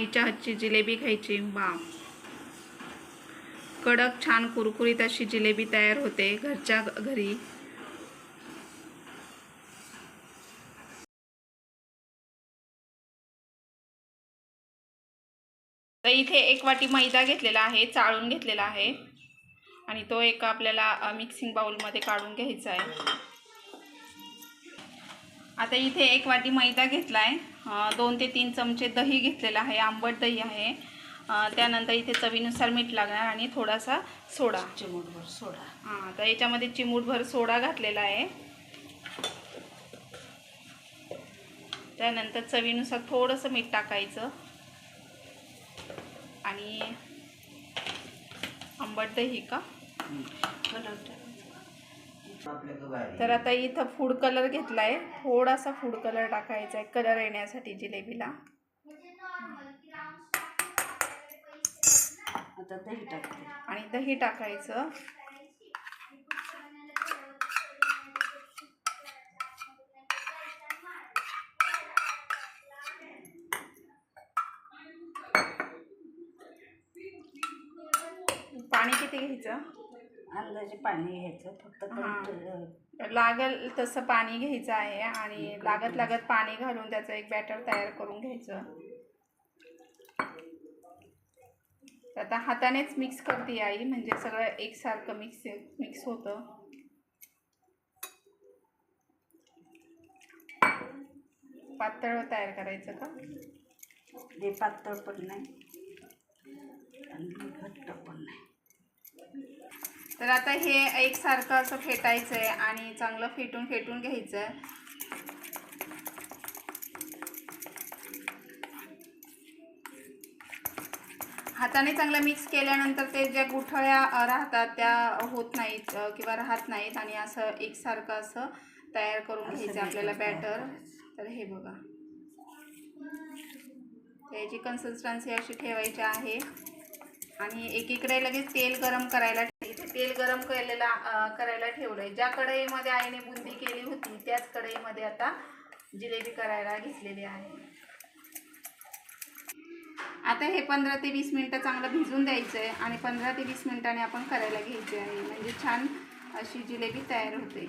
आईच्या हातची जिलेबी खायची. वा कडक छान कुरकुरीत अशी जिलेबी तयार होते घरच्या घरी. तर इथे एक वाटी मैदा घेतलेला आहे चाळून घेतलेला आहे. आणि तो एक आपल्याला मिक्सिंग बाउलमध्ये काढून घ्यायचा आहे. आता इथे एक वाटी मैदा घेतला आहे दोन ते तीन चमचे दही घेतलेलं आहे आंबट दही आहे. त्यानंतर इथे चवीनुसार मीठ लागणार आणि थोडासा सोडा. चिमूटभर सोडा. हां तर याच्यामध्ये चिमूटभर सोडा घातलेला आहे. त्यानंतर चवीनुसार थोडंसं मीठ टाकायचं. आणि आंबट दही का? तर आता इथं फूड कलर घेतला आहे थोडासा फूड कलर टाकायचा आहे कलर येण्यासाठी जिलेबीला. आता दही टाकते. आणि दही टाकायचं. पाणी किती घ्यायचं? अंदाजे पाणी घ्यायचं फक्त हां. लागल तसं पाणी घ्यायचं आहे आणि लागत लागत पाणी घालून त्याचं एक बॅटर तयार करून घ्यायचं. तर आता हातानेच मिक्स करते आई म्हणजे सगळं एकसारखं मिक्स मिक्स होतं. पातळ तयार करायचं का? लई पातळ पण नाही आणि घट्ट पण नाही. तर आता हे एकसारखं असं फेटायचं आहे आणि चांगलं फेटून फेटून घ्यायचं आहे हाताने चांगलं मिक्स केल्यानंतर ते ज्या गुठळ्या राहतात त्या होत नाहीत किंवा राहत नाहीत आणि असं एकसारखं असं तयार करून घ्यायचं आपल्याला बॅटर. तर हे बघा. त्याची कन्सिस्टन्सी अशी ठेवायची आहे. आणि एकीकडे लगेच तेल गरम करायला तेल गरम केलेला करायला ठेवलं आहे ज्या कढईमध्ये आईने बुंदी केली होती त्याच कढईमध्ये आता जिलेबी करायला घेतलेली आहे. आता हे पंधरा ते वीस मिनटं चांगलं भिजून द्यायचं आहे आणि पंधरा ते वीस मिनटाने आपण करायला घ्यायचे आहे. म्हणजे छान अशी जिलेबी तयार होते.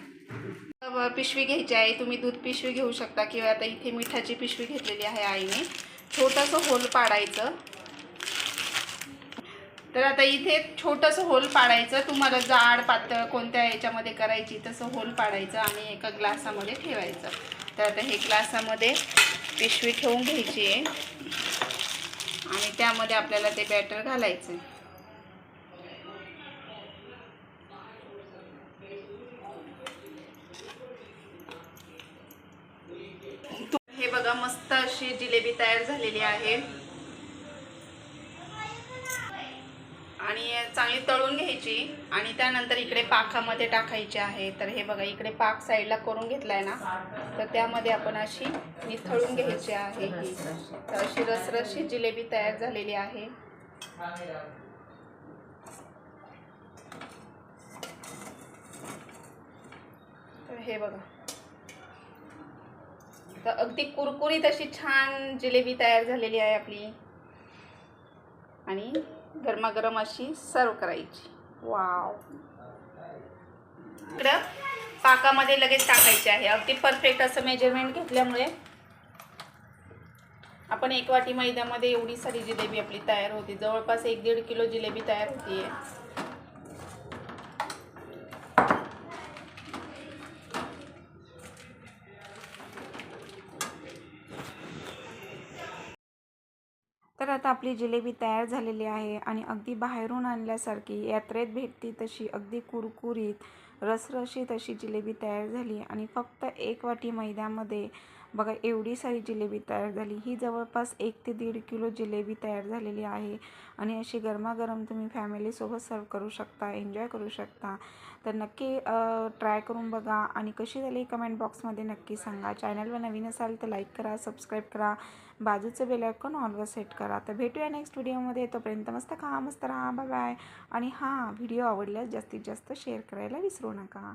पिशवी घ्यायची आहे. तुम्ही दूध पिशवी घेऊ शकता किंवा आता इथे मिठाची पिशवी घेतलेली आहे आईने. छोटंसं होल पाडायचं. तर आता इथे छोटंसं होल पाडायचं. तुम्हाला जाड पातळ कोणत्या याच्यामध्ये करायची तसं होल पाडायचं आणि एका ग्लासामध्ये ठेवायचं. तर आता हे ग्लासामध्ये पिशवी ठेवून घ्यायची आहे. आणि त्यामध्ये आपल्याला ते बॅटर घालायचं आहे हे बघा मस्त अशी जिलेबी तयार झालेली आहे आणि चांगली तळून घ्यायची आणि त्यानंतर इकडे पाकामध्ये टाकायची आहे. तर हे बघा इकडे पाक साईडला करून घेतलाय ना तर त्यामध्ये आपण अशी निथळून घ्यायची आहे ही. तर अशी रसरशी जिलेबी तयार झालेली आहे. तर हे बघा. तर अगदी कुरकुरीत अशी छान जिलेबी तयार झालेली आहे आपली. आणि गरमागरम अशी सर्व करायची. वाव. इकडं पाकामध्ये लगेच टाकायचे आहे. अगदी परफेक्ट असं मेजरमेंट घेतल्यामुळे आपण एक वाटी मैद्यामध्ये एवढी सारी जिलेबी आपली तयार होती. जवळपास एक दीड किलो जिलेबी तयार होती तर आता आपली जिलेबी तयार झालेली आहे आणि अगदी बाहेरून आणल्यासारखी यात्रेत भेटती तशी अगदी कुरकुरीत रसरशीत अशी जिलेबी तयार झाली आणि फक्त एक वाटी मैद्यामध्ये बघा एवढी सारी जिलेबी तयार झाली. ही जवळपास एक ते दीड किलो जिलेबी तयार झालेली आहे आणि अशी गरमागरम तुम्ही फॅमिलीसोबत सर्व करू शकता एन्जॉय करू शकता. तर नक्की ट्राय करून बघा आणि कशी झाली कमेंट बॉक्समध्ये नक्की सांगा. चॅनलवर नवीन असाल तर लाईक करा सबस्क्राईब करा. बाजूचं बेलायकॉन ऑलवर सेट करा. तर भेटूया नेक्स्ट व्हिडिओमध्ये तोपर्यंत मस्त खा मस्त राहा. बाय बाय आणि हां व्हिडिओ आवडल्यास जास्तीत जास्त शेअर करायला विसरू नका.